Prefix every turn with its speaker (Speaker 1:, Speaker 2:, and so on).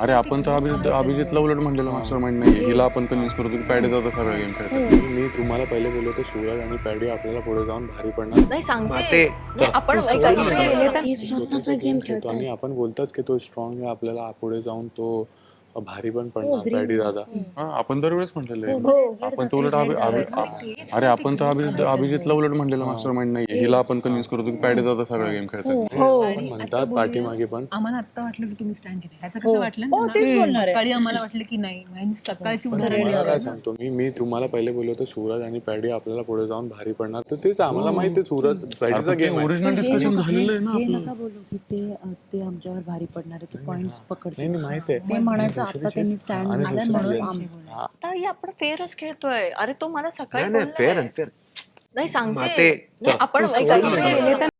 Speaker 1: अरे आपण तर अभिजित अभिजितला उलट म्हणलेलं मास्टर माइंड नाही हिला आपण कन्व्हिन्स करतो की पॅडे जाता सगळा गेम खेळतात
Speaker 2: मी तुम्हाला पहिले बोललो होतो सूरज आणि पॅडी आपल्याला पुढे जाऊन भारी पडणार.
Speaker 3: नाही सांगते. नाही, आपण
Speaker 2: स्वतःचा गेम खेळतो आणि आपण बोलतात की तो स्ट्रॉंग आहे आपल्याला पुढे जाऊन तो भारी पण पडणार पॅडी दादा.
Speaker 1: हा, आपण दरवेळेस म्हणलेलं आपण तर उलट अभि- अभि- अरे आपण तर अभिजित अभिजितला उलट म्हणलेलं मास्टर माइंड नाही हिला आपण कन्व्हिन्स करतो की पॅडे जाता सगळा गेम खेळतात.
Speaker 2: पण म्हणतात पाठीमागे पण.
Speaker 4: आम्हाला आता वाटलं की तुम्ही स्टँड घेते ह्याचं कसं वाटलं? ना? सकाळी आम्हाला वाटलं की नाही. आणि सकाळची उदाहरण
Speaker 2: तुम्हाला काय सांगतो मी? मी तुम्हाला पहिले बोललो होतो सूरज आणि पॅडी आपल्याला पुढे जाऊन भारी पडणार. तर तेच आम्हाला माहिती आहे सूरज पॅडीचा गेम आहे.
Speaker 1: ओरिजिनल डिस्कशन झालेलं आहे ना
Speaker 5: हे नका बोलू की ते अ, ते आमच्यावर भारी पडणार आहे. ते पॉइंट्स पकडते
Speaker 2: नाही नाही, माहिती आहे.
Speaker 5: ते म्हणायचं आता त्यांनी स्टँड घेतला म्हणून.
Speaker 2: हा,
Speaker 3: ताई आपण फेरच खेळतोय. अरे तो मला सकाळी
Speaker 6: नाही नाही
Speaker 3: बोललाय.
Speaker 6: फेअर अनफेअर
Speaker 3: नाही सांगते.
Speaker 6: ते-
Speaker 3: नाही, आपण ऐका, इथे-